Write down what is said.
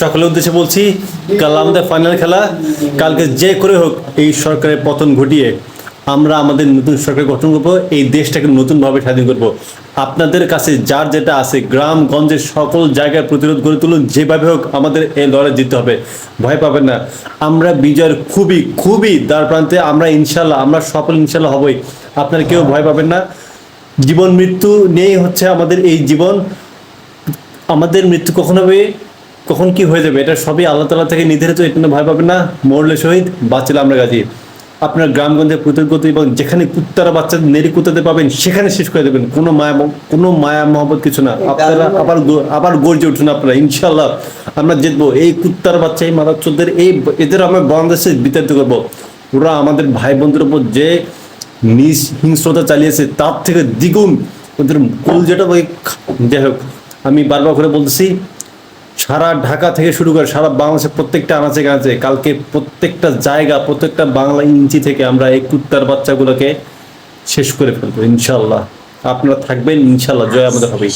সকলের উদ্দেশ্যে বলছি, কাল আমাদের ফাইনাল খেলা, কালকে যে করে হোক এই সরকারের পতন ঘটিয়ে আমরা আমাদের নতুন সরকার গঠন করব, এই দেশটাকে নতুনভাবে স্বাধীন করব। আপনাদের কাছে যার যেটা আছে, গ্রাম গঞ্জের সকল জায়গায় প্রতিরোধ গড়ে তুলুন, যেভাবে হোক আমাদের এই লড়াই জিততে হবে। ভয় পাবেন না। আমরা বিজয়ের খুবই খুবই দ্বার প্রান্তে, আমরা ইনশাল্লাহ আমরা সফল ইনশাল্লাহ হবই। আপনারা কেউ ভয় পাবেন না। জীবন মৃত্যু নিয়েই হচ্ছে আমাদের এই জীবন। আমাদের মৃত্যু কখন হবে? কখন কি হয়ে যাবে? এটা সবই আল্লাহ তালা থেকে নির্ধারিত এটা ভয় পাবেন না। মরলে শহীদ বাঁচলে আমরা গাজী। আপনার গ্রামগঞ্জে কৃতজ্ঞতা এবং যেখানে কুত্তারা বাচ্চা নেড়ি কুত্তাতে পাবেন সেখানে শেষ করে দেবেন। কোনো মায়া কোনো মায়া মহব্বত কিছু না। আপনারা আবার আবার গর্জে উঠুন আপনারা ইনশাল্লাহ আমরা জিতবো। এই কুত্তার বাচ্চা এই মাদার চোদ্দের এই এদের আমরা বাংলাদেশে বিতাড়িত করব। ওরা আমাদের ভাই বোনদের উপর যে নিজ হিংস্রতা চালিয়েছে তার থেকে দ্বিগুণ ওদের কুল যেটা ওই যাই হোক আমি বারবার করে বলতেছি সারা ঢাকা থেকে শুরু করে সারা বাংলাদেশের প্রত্যেকটা আনাচে কানাচে, কালকে প্রত্যেকটা জায়গা, প্রত্যেকটা বাংলা ইঞ্চি থেকে আমরা এই কুত্তার বাচ্চাগুলোকে শেষ করে ফেলব ইনশাল্লাহ আপনারা থাকবেন ইনশাল্লাহ জয় আমাদের হবে।